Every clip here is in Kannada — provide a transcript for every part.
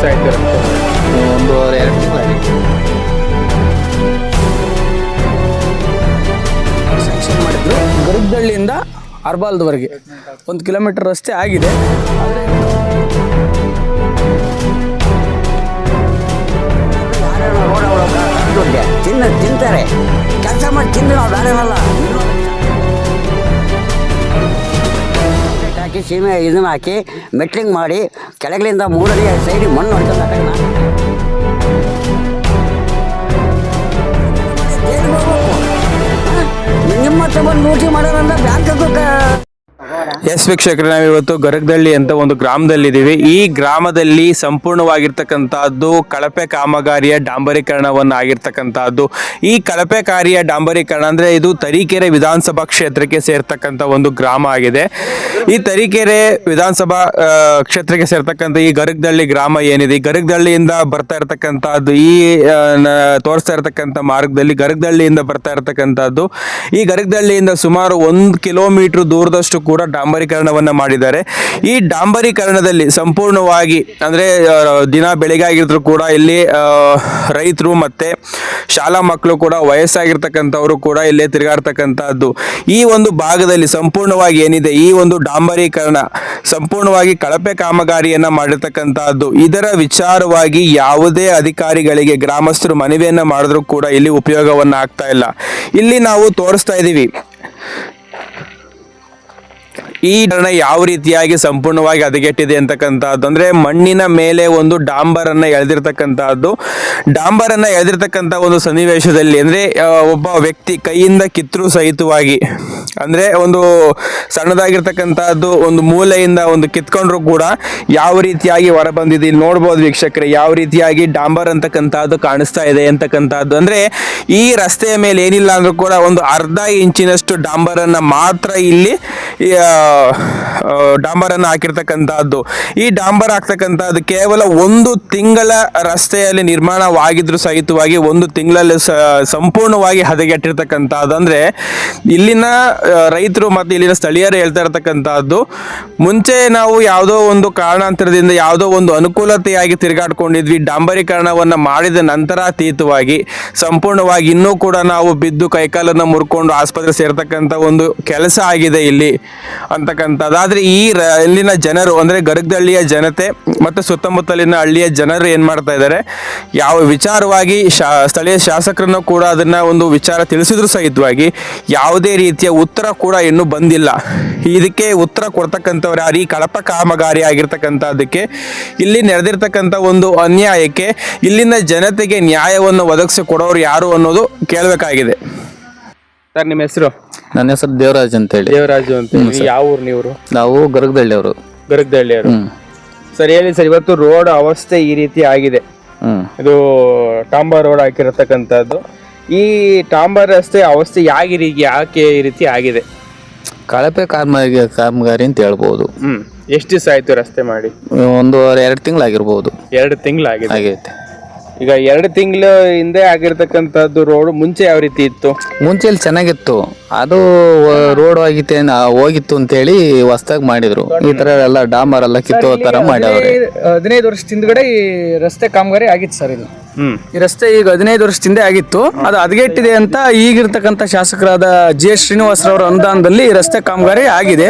ದಿವಸ ಆಯ್ತು. ಒಂದು ಎರಡು ತಿಂಗಳಾಗಿತ್ತು ಸ್ಯಾಂಕ್ಷನ್ ಮಾಡಿದ್ರು ಗರುಗ್ದಳ್ಳಿಯಿಂದ ಅರ್ಬಾಲ್ದವರೆಗೆ. ಒಂದು ಕಿಲೋಮೀಟರ್ ರಸ್ತೆ ಆಗಿದೆ. ಆದರೆ ದುಡ್ಡೆ ತಿನ್ನ ತಿಂತಾರೆ. ಕೆಲಸ ಮಾಡಿ ತಿಂದ್ರೆ ನಾವು ಬೇಡವಲ್ಲ ಹಾಕಿ ಸೀಮೆ ಇದನ್ನ ಹಾಕಿ ಮೆಟ್ಲಿಂಗ್ ಮಾಡಿ ಕೆಳಗಲಿಂದ ಮೂರಡಿ ಸೈಡಿಗೆ ಮಣ್ಣು ಹೊಡ್ಕೊಂಡು ಆ ಕಡೆ ನಾಲ್ಕು. ಏನ್ ಮಾಡ್ಬೇಕು? ಹಾ? ನಿಮ್ಮ ಹತ್ರ ಬಂದು ಡ್ಯೂಟಿ ಮಾಡೋದಂದ್ರೆ ಬ್ಯಾಂಕ್ಗೂ ಎಸ್ ವೀಕ್ಷಕರೇ, ನಾವಿವತ್ತು ಗರಗದಳ್ಳಿ ಅಂತ ಒಂದು ಗ್ರಾಮದಲ್ಲಿದ್ದೀವಿ. ಈ ಗ್ರಾಮದಲ್ಲಿ ಸಂಪೂರ್ಣವಾಗಿರ್ತಕ್ಕಂಥದ್ದು ಕಳಪೆ ಕಾಮಗಾರಿಯ ಡಾಂಬರೀಕರಣವನ್ನು ಆಗಿರ್ತಕ್ಕಂತಹದ್ದು ಈ ಕಳಪೆ ಕಾರ್ಯ ಡಾಂಬರೀಕರಣ ಅಂದ್ರೆ ಇದು ತರೀಕೆರೆ ವಿಧಾನಸಭಾ ಕ್ಷೇತ್ರಕ್ಕೆ ಸೇರ್ತಕ್ಕಂಥ ಒಂದು ಗ್ರಾಮ ಆಗಿದೆ. ಈ ತರೀಕೆರೆ ವಿಧಾನಸಭಾ ಕ್ಷೇತ್ರಕ್ಕೆ ಸೇರ್ತಕ್ಕಂಥ ಈ ಗರಗದಳ್ಳಿ ಗ್ರಾಮ ಏನಿದೆ? ಈ ಗರಗದಳ್ಳಿಯಿಂದ ಬರ್ತಾ ಇರತಕ್ಕಂತಹದ್ದು ಈ ತೋರಿಸ್ತಾ ಇರತಕ್ಕಂಥ ಮಾರ್ಗದಲ್ಲಿ ಗರಗದಳ್ಳಿಯಿಂದ ಬರ್ತಾ ಇರತಕ್ಕಂಥದ್ದು. ಈ ಗರಗದಳ್ಳಿಯಿಂದ ಸುಮಾರು ಒಂದು ಕಿಲೋಮೀಟರ್ ದೂರದಷ್ಟು ಕೂಡ ಡಾಂಬರೀಕರಣವನ್ನ ಮಾಡಿದ್ದಾರೆ. ಈ ಡಾಂಬರೀಕರಣದಲ್ಲಿ ಸಂಪೂರ್ಣವಾಗಿ ಅಂದ್ರೆ ದಿನ ಬೆಳಿಗ್ಗೆ ಆಗಿದ್ರು ಕೂಡ ಇಲ್ಲಿ ರೈತರು ಮತ್ತೆ ಶಾಲಾ ಮಕ್ಕಳು ಕೂಡ ವಯಸ್ಸಾಗಿರ್ತಕ್ಕಂಥವರು ಕೂಡ ಇಲ್ಲೇ ತಿರುಗಾಡ್ತಕ್ಕಂಥದ್ದು. ಈ ಒಂದು ಭಾಗದಲ್ಲಿ ಸಂಪೂರ್ಣವಾಗಿ ಏನಿದೆ, ಈ ಒಂದು ಡಾಂಬರೀಕರಣ ಸಂಪೂರ್ಣವಾಗಿ ಕಳಪೆ ಕಾಮಗಾರಿಯನ್ನು ಮಾಡಿರ್ತಕ್ಕಂಥದ್ದು. ಇದರ ವಿಚಾರವಾಗಿ ಯಾವುದೇ ಅಧಿಕಾರಿಗಳಿಗೆ ಗ್ರಾಮಸ್ಥರು ಮನವಿಯನ್ನ ಮಾಡಿದ್ರು ಕೂಡ ಇಲ್ಲಿ ಉಪಯೋಗವನ್ನ ಆಗ್ತಾ ಇಲ್ಲ. ಇಲ್ಲಿ ನಾವು ತೋರಿಸ್ತಾ ಇದ್ದೀವಿ ಈ ಧರಣ ಯಾವ ರೀತಿಯಾಗಿ ಸಂಪೂರ್ಣವಾಗಿ ಹದಗೆಟ್ಟಿದೆ ಅಂತಕ್ಕಂಥದ್ದು ಅಂದ್ರೆ ಮಣ್ಣಿನ ಮೇಲೆ ಒಂದು ಡಾಂಬರ್ ಅನ್ನ ಎಳೆದಿರ್ತಕ್ಕಂತಹದ್ದು ಡಾಂಬರ್ ಅನ್ನ ಎಳೆದಿರ್ತಕ್ಕಂಥ ಒಂದು ಸನ್ನಿವೇಶದಲ್ಲಿ ಅಂದ್ರೆ ಒಬ್ಬ ವ್ಯಕ್ತಿ ಕೈಯಿಂದ ಕಿತ್ತರೂ ಸಹಿತವಾಗಿ, ಅಂದ್ರೆ ಒಂದು ಸಣ್ಣದಾಗಿರ್ತಕ್ಕಂತಹದ್ದು ಒಂದು ಮೂಲೆಯಿಂದ ಒಂದು ಕಿತ್ಕೊಂಡ್ರು ಕೂಡ ಯಾವ ರೀತಿಯಾಗಿ ಹೊರ ಬಂದಿದೆ ನೋಡ್ಬೋದು ವೀಕ್ಷಕರೇ, ಯಾವ ರೀತಿಯಾಗಿ ಡಾಂಬರ್ ಅಂತಕ್ಕಂಥದ್ದು ಕಾಣಿಸ್ತಾ ಇದೆ ಅಂತಕ್ಕಂಥದ್ದು. ಅಂದ್ರೆ, ಈ ರಸ್ತೆಯ ಮೇಲೆ ಏನಿಲ್ಲ ಅಂದ್ರೂ ಕೂಡ ಒಂದು ಅರ್ಧ ಇಂಚಿನಷ್ಟು ಡಾಂಬರನ್ನ ಮಾತ್ರ ಇಲ್ಲಿ ಡಾಂಬರನ್ನ ಹಾಕಿರ್ತಕ್ಕಂಥದ್ದು ಈ ಡಾಂಬರ್ ಹಾಕ್ತಕ್ಕಂಥದ್ದು ಕೇವಲ ಒಂದು ತಿಂಗಳ ರಸ್ತೆಯಲ್ಲಿ ನಿರ್ಮಾಣವಾಗಿದ್ರು ಸಹಿತವಾಗಿ ಒಂದು ತಿಂಗಳಲ್ಲಿ ಸಂಪೂರ್ಣವಾಗಿ ಹದಗೆಟ್ಟಿರ್ತಕ್ಕಂಥದ್ದು ಅಂದ್ರೆ ಇಲ್ಲಿನ ರೈತರು ಮತ್ತು ಇಲ್ಲಿನ ಸ್ಥಳೀಯರು ಹೇಳ್ತಾ ಇರತಕ್ಕಂಥದ್ದು ಮುಂಚೆ ನಾವು ಯಾವುದೋ ಒಂದು ಕಾರಣಾಂತರದಿಂದ ಯಾವುದೋ ಒಂದು ಅನುಕೂಲತೆಯಾಗಿ ತಿರುಗಾಡ್ಕೊಂಡಿದ್ವಿ. ಡಾಂಬರೀಕರಣವನ್ನು ಮಾಡಿದ ನಂತರ ಅತೀತವಾಗಿ ಸಂಪೂರ್ಣವಾಗಿ ಇನ್ನೂ ಕೂಡ ನಾವು ಬಿದ್ದು ಕೈಕಾಲನ್ನ ಮುರ್ಕೊಂಡು ಆಸ್ಪತ್ರೆ ಸೇರ್ತಕ್ಕಂಥ ಒಂದು ಕೆಲಸ ಆಗಿದೆ ಇಲ್ಲಿ. ಅಂತಕ್ಕಂಥದ್ದು. ಈ ಇಲ್ಲಿನ ಜನರು, ಅಂದ್ರೆ ಗರಗದಳ್ಳಿಯ ಜನತೆ ಮತ್ತು ಸುತ್ತಮುತ್ತಲಿನ ಹಳ್ಳಿಯ ಜನರು ಏನ್ ಮಾಡ್ತಾ ಇದ್ದಾರೆ ಯಾವ ವಿಚಾರವಾಗಿ ಶಾ, ಸ್ಥಳೀಯ ಶಾಸಕರನ್ನು ಕೂಡ ಅದನ್ನ ಒಂದು ವಿಚಾರ ತಿಳಿಸಿದ್ರು ಸಹಿತವಾಗಿ ಯಾವುದೇ ರೀತಿಯ ಉತ್ತರ ಕೂಡ ಇನ್ನೂ ಬಂದಿಲ್ಲ. ಇದಕ್ಕೆ ಉತ್ತರ ಕೊಡ್ತಕ್ಕಂಥವ್ರು ಯಾರು? ಈ ಕಳಪ ಕಾಮಗಾರಿ ಆಗಿರ್ತಕ್ಕಂಥದ್ದಕ್ಕೆ, ಇಲ್ಲಿ ನಡೆದಿರ್ತಕ್ಕಂಥ ಒಂದು ಅನ್ಯಾಯಕ್ಕೆ, ಇಲ್ಲಿನ ಜನತೆಗೆ ನ್ಯಾಯವನ್ನು ಒದಗಿಸಿ ಕೊಡೋರು ಯಾರು ಅನ್ನೋದು ಕೇಳಬೇಕಾಗಿದೆ. ಸರ್ ನಿಮ್ಮ ಹೆಸರು? ನನ್ನ ಹೆಸರು ದೇವರಾಜ್ ಅಂತ ಹೇಳಿ. ದೇವರಾಜು ಅಂತ ಯಾವ ಊರು ನೀವು? ನಾವು ಗರಗದಳ್ಳಿಯವರು. ಗರಗದಳ್ಳಿ ಅವರು ಸರ್ ಹೇಳಿ ಸರ್ ಇವತ್ತು ರೋಡ್ ಅವಸ್ಥೆ ಈ ರೀತಿ ಆಗಿದೆ. ಹ್ಮ್. ಇದು ಟಾಂಬಾ ರೋಡ್ ಹಾಕಿರತಕ್ಕಂಥದ್ದು. ಈ ಟಾಂಬಾ ರಸ್ತೆ ಅವಸ್ಥೆ ರೀತಿ ಯಾಕೆ ಈ ರೀತಿ ಆಗಿದೆ? ಕಳಪೆ ಕಾಮಗಾರಿ ಕಾಮಗಾರಿ ಅಂತ ಹೇಳ್ಬೋದು. ಹ್ಮ್. ಎಷ್ಟು ದಿವಸ ಆಯ್ತು ರಸ್ತೆ ಮಾಡಿ? ಒಂದು ಎರಡು ತಿಂಗಳಾಗಿರ್ಬೋದು. ಎರಡು ತಿಂಗಳಾಗಿದೆ. ಆಗೈತೆ ಈಗ ಎರಡು ತಿಂಗಳು ಹಿಂದೆ ಆಗಿರ್ತಕ್ಕಂಥದ್ದು ರೋಡ್ ಮುಂಚೆ ಯಾವ ರೀತಿ ಇತ್ತು? ಮುಂಚೆಲಿ ಚೆನ್ನಾಗಿತ್ತು. ಅದು ರೋಡ್ ಹೋಗಿತ್ತೆ ಹೋಗಿತ್ತು ಅಂತ ಹೇಳಿ ಹೊಸದಾಗಿ ಮಾಡಿದ್ರು. ಈ ತರ ಎಲ್ಲ ಡಾಮರ್ ಎಲ್ಲ ಕಿತ್ತೋ ತರ ಮಾಡಿದ್ರು ಹದಿನೈದು ವರ್ಷ ಹಿಂದ್ಗಡೆ ಈ ರಸ್ತೆ ಕಾಮಗಾರಿ ಆಗಿತ್ತು ಸರ್ ಇದು. ಹ್ಮ್. ಈ ರಸ್ತೆ ಈಗ ಹದಿನೈದು ವರ್ಷದಿಂದ ಆಗಿತ್ತು. ಅದು ಹದಗೆಟ್ಟಿದೆ ಅಂತ ಈಗಿರ್ತಕ್ಕಂಥ ಶಾಸಕರಾದ ಜಿ ಎಸ್ ಶ್ರೀನಿವಾಸರವರ ಅನುದಾನದಲ್ಲಿ ಈ ರಸ್ತೆ ಕಾಮಗಾರಿ ಆಗಿದೆ.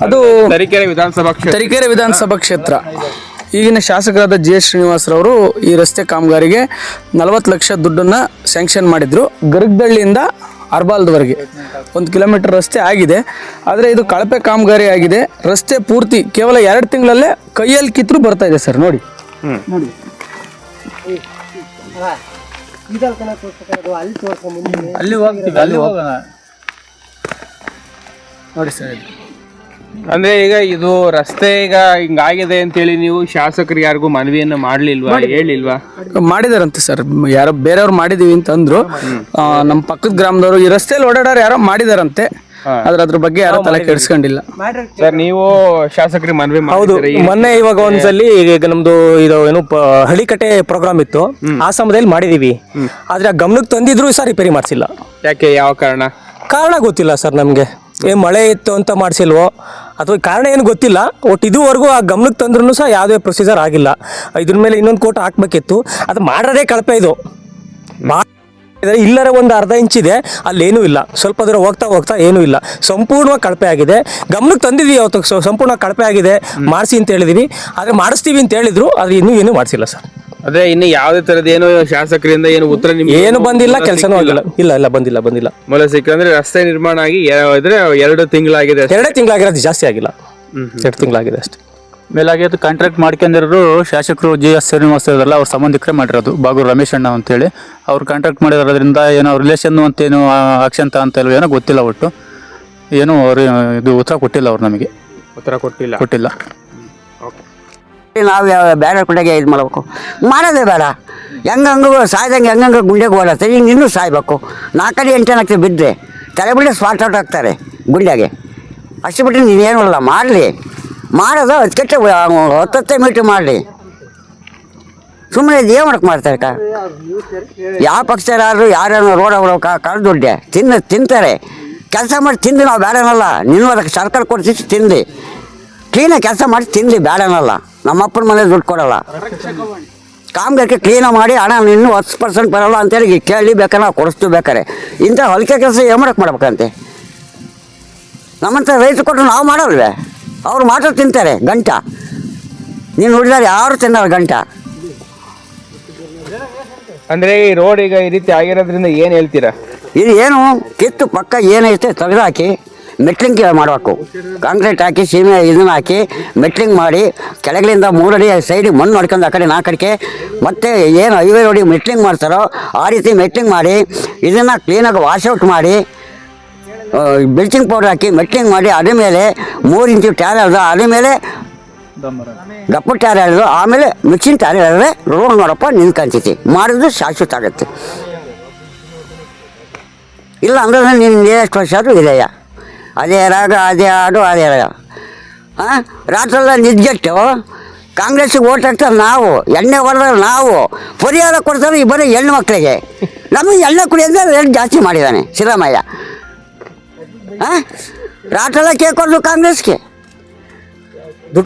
ಅದು ತರೀಕೆರೆ ವಿಧಾನಸಭಾ ಕ್ಷೇತ್ರ. ತರೀಕೆರೆ ವಿಧಾನಸಭಾ ಕ್ಷೇತ್ರ. ಈಗಿನ ಶಾಸಕರಾದ ಜಿ ಎಸ್ ಶ್ರೀನಿವಾಸರವರು ಈ ರಸ್ತೆ ಕಾಮಗಾರಿಗೆ ನಲವತ್ತು ಲಕ್ಷ ದುಡ್ಡನ್ನು ಸ್ಯಾಂಕ್ಷನ್ ಮಾಡಿದ್ರು. ಗರಗದಳ್ಳಿಯಿಂದ ಅರ್ಬಾಲ್ದವರೆಗೆ. ಒಂದು ಕಿಲೋಮೀಟರ್ ರಸ್ತೆ ಆಗಿದೆ. ಆದರೆ ಇದು ಕಳಪೆ ಕಾಮಗಾರಿ ಆಗಿದೆ. ರಸ್ತೆ ಪೂರ್ತಿ ಕೇವಲ ಎರಡು ತಿಂಗಳಲ್ಲೇ ಕೈಯಲ್ಲಿ ಕಿತ್ರು ಬರ್ತಾ ಇದೆ ಸರ್ ನೋಡಿ. ನೋಡಿ. ಅಲ್ಲಿ ಹೋಗ್ತೀವಿ ಅಲ್ಲಿ ಹೋಗೋಣ. ನೋಡಿ ಸರ್ ಇದು. ಅಂದ್ರೆ ಈಗ ಇದು ರಸ್ತೆ ಈಗ ಹಿಂಗಾಗಿದೆ ಅಂತೇಳಿ ನೀವು ಶಾಸಕರು ಯಾರಿಗೂ ಮನವಿಯನ್ನ ಮಾಡ್ಲಿಲ್ವಾ ಹೇಳಿಲ್ವಾ? ಮಾಡಿದಾರಂತೆ ಸರ್. ಯಾರೋ ಬೇರೆಯವ್ರು ಮಾಡಿದೀವಿ ಅಂತ ಅಂದ್ರು. ಆ, ನಮ್ಮ ಪಕ್ಕದ ಗ್ರಾಮದವರು ಈ ರಸ್ತೆಯಲ್ಲಿ ಓಡಾಡೋರು ಯಾರೋ ಮಾಡಿದಾರಂತೆ. ಆದ್ರೆ ಅದ್ರ ಬಗ್ಗೆ ಯಾರೋ ತಲೆ ಕೆಡಿಸ್ಕೊಂಡಿಲ್ಲ. ಸರ್ ನೀವು ಶಾಸಕರಿಗೆ ಮನವಿ ಹೌದು ಮೊನ್ನೆ ಇವಾಗ ಒಂದ್ಸಲಿ ಈಗ ನಮ್ದು ಇದು ಏನು ಪ- ಹಳಿಕಟ್ಟೆ ಪ್ರೋಗ್ರಾಮ್ ಇತ್ತು. ಆ ಸಮಯದಲ್ಲಿ ಮಾಡಿದೀವಿ. ಆದ್ರೆ ಆ ಗಮನಕ್ಕೆ ತಂದಿದ್ರು ಸರ್ ರಿಪೇರಿ ಮಾಡಿಸಿಲ್ಲ ಯಾಕೆ ಯಾವ ಕಾರಣ? ಕಾರಣ ಗೊತ್ತಿಲ್ಲ ಸರ್ ನಮಗೆ. ಏ ಮಳೆ ಇತ್ತು ಅಂತ ಮಾಡಿಸಿಲ್ವೋ? ಅಥವಾ ಕಾರಣ ಏನು ಗೊತ್ತಿಲ್ಲ. ಒಟ್ಟು ಇದುವರೆಗೂ ಆ ಗಮನಕ್ಕೆ ತಂದ್ರೂ ಸಹ ಯಾವುದೇ ಪ್ರೊಸೀಜರ್ ಆಗಿಲ್ಲ. ಇದ್ರ ಮೇಲೆ ಇನ್ನೊಂದು ಕೋಟ್ ಹಾಕ್ಬೇಕಿತ್ತು. ಅದು ಮಾಡೋದೇ ಕಳಪೆ ಇದು. ಇಲ್ಲರ ಒಂದು ಅರ್ಧ ಇಂಚ್ ಇದೆ. ಅಲ್ಲೇನೂ ಇಲ್ಲ. ಸ್ವಲ್ಪ ದೂರ ಹೋಗ್ತಾ ಹೋಗ್ತಾ ಏನೂ ಇಲ್ಲ. ಸಂಪೂರ್ಣವಾಗಿ ಕಳಪೆ ಆಗಿದೆ. ಗಮನಕ್ಕೆ ತಂದಿದ್ದೀವಿ ಅವತ್ತು. ಸಂಪೂರ್ಣ ಕಳಪೆ ಆಗಿದೆ. ಮಾಡಿಸಿ ಅಂತ ಹೇಳಿದೀವಿ ಆದರೆ ಮಾಡಿಸ್ತೀವಿ ಅಂತ ಹೇಳಿದ್ರು. ಆದರೆ ಇನ್ನೂ ಏನೂ ಮಾಡಿಸಿಲ್ಲ ಸರ್. ಅದೇ ಇನ್ನು ಯಾವುದೇ ತರದ ಏನು ಶಾಸಕರಿಂದ ಏನು ಉತ್ತರ ನಿಮ್ಗೆ ಏನು ಬಂದಿಲ್ಲ ಕೆಲಸನೂ ಆಗಿಲ್ಲ. ಇಲ್ಲ ಇಲ್ಲ ಬಂದಿಲ್ಲ ಬಂದಿಲ್ಲ. ಮೂಲ ಸಿಕ್ಕಂದ್ರೆ ರಸ್ತೆ ನಿರ್ಮಾಣ ಆಗಿ ಎ- ಇದ್ರೆ ಎರಡು ತಿಂಗಳಾಗಿದೆ ಎರಡು ಎರಡೇ ತಿಂಗಳಾಗಿರೋದು ಜಾಸ್ತಿ ಆಗಿಲ್ಲ. ಎರಡು ತಿಂಗಳಾಗಿದೆ ಅಷ್ಟೇ. ಮೇಲಾಗಿ ಅದು ಕಾಂಟ್ರಾಕ್ಟ್ ಮಾಡ್ಕೊಂಡಿರೋರು ಶಾಸಕರು ಜಿ ಎಸ್ ಶ್ರೀನಿವಾಸ್ ಇದಾರಲ್ಲ ಅವ್ರ ಸಂಬಂಧಿಕರೇ ಮಾಡಿರೋದು. ಬಾಗು ರಮೇಶ್ ಅಣ್ಣ ಅಂತೇಳಿ. ಅವ್ರು ಕಾಂಟ್ರಾಕ್ಟ್ ಮಾಡಿರೋದ್ರಿಂದ ಏನೋ ರಿಲೇಷನ್ ಅಂತೇನು ಅಕ್ಷಂತ ಅಂತ ಇಲ್ವೋ ಏನೋ ಗೊತ್ತಿಲ್ಲ ಒಟ್ಟು. ಏನೋ ಅವ್ರು ಇದು ಉತ್ತರ ಕೊಟ್ಟಿಲ್ಲ ಅವ್ರು ನಮಗೆ. ಉತ್ತರ ಕೊಟ್ಟಿಲ್ಲ. ಕೊಟ್ಟಿಲ್ಲ. ನಾವು ಯಾವ ಬೇರೆ ಕುಂಡೆಗೆ ಇದು ಮಾಡಬೇಕು? ಮಾಡೋದೇ ಬೇಡ. ಹೆಂಗಂಗೂ ಸಾಯ್ದಂಗೆ ಹೆಂಗಂಗೆ ಗುಂಡೆಗೆ ಓಡತ್ತೆ ಈಗ ಇನ್ನೂ ಸಾಯ್ಬೇಕು. ನಾಲ್ಕಡಿ ಎಂಟು ಬಿದ್ದರೆ ಬಿಟ್ಟರೆ ಸ್ಪಾಟ್ ಔಟ್ ಆಗ್ತಾರೆ ಗುಂಡೆಗೆ. ಅಷ್ಟು ಬಿಟ್ಟರೆ ನೀನೇನು ಅಲ್ಲ ಮಾಡಲಿ. ಮಾಡೋದು ಅದಕ್ಕೆ ಹೊತ್ತೆ ಮೀಟ್ರ್ ಮಾಡಲಿ. ಸುಮ್ಮನೆ ಏನು ಮಾಡಕ್ಕೆ ಮಾಡ್ತಾರೆ ಕ ಯಾವ ಪಕ್ಷದವರಾದ್ರು ಯಾರ್ಯಾರು ರೋಡ್ ಅವರು ಕಳೆದು ದುಡ್ಡೆ. ತಿನ್ನ, ತಿಂತಾರೆ. ಕೆಲಸ ಮಾಡಿ ತಿಂದು ನಾವು ಬೇಡನಲ್ಲ ಅದಕ್ಕೆ ಸರ್ಕಾರ ಕೊಡ್ತಿತ್ತು ತಿಂದು. ಕ್ಲೀನಾಗಿ ಕೆಲಸ ಮಾಡಿ ತಿಂದು ಬೇಡನಲ್ಲ ನಮ್ಮಪ್ಪನ ಮನೆ ದುಡ್ಡು ಕೊಡಲ್ಲ. ಕಾಮಗಾರಿಕೆ ಕ್ಲೀನಾಗಿ ಮಾಡಿ ಹಣ ನಿನ್ನ ಹತ್ತು ಪರ್ಸೆಂಟ್ ಬರಲ್ಲ ಅಂತೇಳಿ ಕೇಳಿ ಬೇಕಾರೆ ನಾವು ಕೊಡಿಸ್ತೀವಿ ಬೇಕಾರೆ. ಇಂಥ ಹೊಲಿಕೆ ಕೆಲಸ ಏನು ಮಾಡಕ್ಕೆ ಮಾಡ್ಬೇಕಂತೆ? ನಮ್ಮಂಥ ರೈತರು ಕೊಟ್ಟರು ನಾವು ಮಾಡಲ್ವೇ? ಅವ್ರು ಮಾತ್ರ ತಿಂತಾರೆ ಗಂಟ. ನೀನು ನೋಡಿದಾರೆ ಯಾರು ತಿನ್ನಲ್ಲ ಗಂಟ. ಅಂದರೆ ಈ ರೋಡ್ ಈಗ ಈ ರೀತಿ ಆಗಿರೋದ್ರಿಂದ ಏನು ಹೇಳ್ತೀರಾ? ಇದು ಏನು ಕಿತ್ತು ಪಕ್ಕ ಏನೈತೆ ತೆಗೆದಾಕಿ? ಮೆಟ್ಲಿಂಗ್ ಮಾಡಬೇಕು. ಕಾಂಕ್ರೀಟ್ ಹಾಕಿ, ಸೀಮೆ ಇದನ್ನು ಹಾಕಿ ಮೆಟ್ಲಿಂಗ್ ಮಾಡಿ ಕೆಳಗಲಿಂದ ಮೂರಡಿ ಸೈಡಿಗೆ ಮಣ್ಣು ಹೊಡ್ಕೊಂಡು ಆ ಕಡೆ ನಾಲ್ಕು ಮತ್ತು ಏನು ಐವೇ ರೋಡಿಗೆ ಮೆಟ್ಲಿಂಗ್ ಮಾಡ್ತಾರೋ ಆ ರೀತಿ ಮೆಟ್ಲಿಂಗ್ ಮಾಡಿ, ಇದನ್ನು ಕ್ಲೀನಾಗಿ ವಾಶೌಟ್ ಮಾಡಿ ಬ್ಲೀಚಿಂಗ್ ಪೌಡರ್ ಹಾಕಿ ಮೆಟ್ಲಿಂಗ್ ಮಾಡಿ, ಅದ್ರ ಮೇಲೆ ಮೂರು ಇಂಚು ಟ್ಯಾರ್ ಎಳೆದು ಅದ್ರ ಮೇಲೆ ಗಪ್ಪು ಟ್ಯಾರ್ ಎಳೆದು ಆಮೇಲೆ ಮಿಕ್ಸಿನ ಟ್ಯಾರ್ ಎಳೆದ್ರೆ ರೋಡ್ ನೋಡಪ್ಪ ನಿಂತ್ಕೊಂತೈತಿ ಮಾಡಿದ್ರೆ ಶಾಶ್ವತ ಆಗುತ್ತೆ. ಇಲ್ಲ ಅಂದ್ರೆ ನೀನು ಎಷ್ಟು ವರ್ಷ ಆದರೂ ಇದೆಯಾ? ಅದೇ ರಾಗ, ಅದೇ ಹಾಡು, ಅದೇ ರಾಗ. ಹಾಂ ರಾತ್ರೆಲ್ಲ ನಿದ್ಗೆಟ್ಟು ಕಾಂಗ್ರೆಸ್ಸಿಗೆ ಓಟ್ ಹಾಕ್ತಾರೆ ನಾವು, ಎಣ್ಣೆ ಹೊಡೆದ್ರೆ ನಾವು, ಪರಿಹಾರ ಕೊಡ್ತಾರೆ ಈ ಹೆಣ್ಣು ಮಕ್ಕಳಿಗೆ. ನಮಗೆ ಎಣ್ಣೆ ಕುಡಿಯೋದ್ರೆ ರೇಟ್ ಜಾಸ್ತಿ ಮಾಡಿದ್ದಾನೆ ಸಿದ್ದರಾಮಯ್ಯ. ಹಾಂ ರಾತ್ರೆಲ್ಲ ಕೇಕ್ ಕೊಡಲು ಕಾಂಗ್ರೆಸ್ಗೆ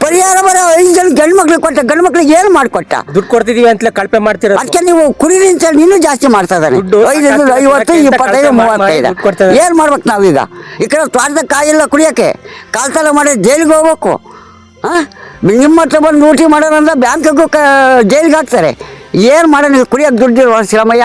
ಪರಿಹಾರ ಬರೋ ಐದು ಜನ ಗಂಡು ಮಕ್ಳಿಗೆ ಕೊಟ್ಟ ಗಂಡು ಮಕ್ಳಿಗೆ ಏನು ಮಾಡ್ಕೊಟ್ಟ? ದುಡ್ಡು ಕೊಡ್ತಿದೀವಿ ಅಂತಲೇ ಕಳಪೆ ಮಾಡ್ತೀರ ಅದಕ್ಕೆ ನೀವು ಕುಡೀರಿ ಅಂತ ಹೇಳಿ ಇನ್ನೂ ಜಾಸ್ತಿ ಮಾಡ್ತಾ ಇದ್ದಾನೆ. ದುಡ್ಡು ಐದು ಐವತ್ತು ಇಪ್ಪತ್ತೈದು ಮೂವತ್ತೈದು. ಇದ್ದಾರೆ. ಏನು ಮಾಡ್ಬೇಕು ನಾವೀಗ? ಈ ಕಡೆ ತ್ವಾಟದ ಕಾಯಿಲ್ಲ ಕುಡಿಯೋಕ್ಕೆ. ಕಾಲ್ತಲ ಮಾಡಿ ಜೈಲಿಗೆ ಹೋಗ್ಬೇಕು. ಹಾಂ? ನಿಮ್ಮ ಹತ್ರ ಬಂದು ನೋಟಿ ಮಾಡೋರಂದ್ರೆ ಬ್ಯಾಂಕ್ಗೂ ಕ ಜೈಲಿಗೆ ಹಾಕ್ತಾರೆ. ಏನು ಮಾಡೋಣ ಕುಡಿಯೋಕ್ಕೆ ಕುಡಿಯೋಕೆ ದುಡ್ಡಿರುವ ಶ್ರಮಯ್ಯ?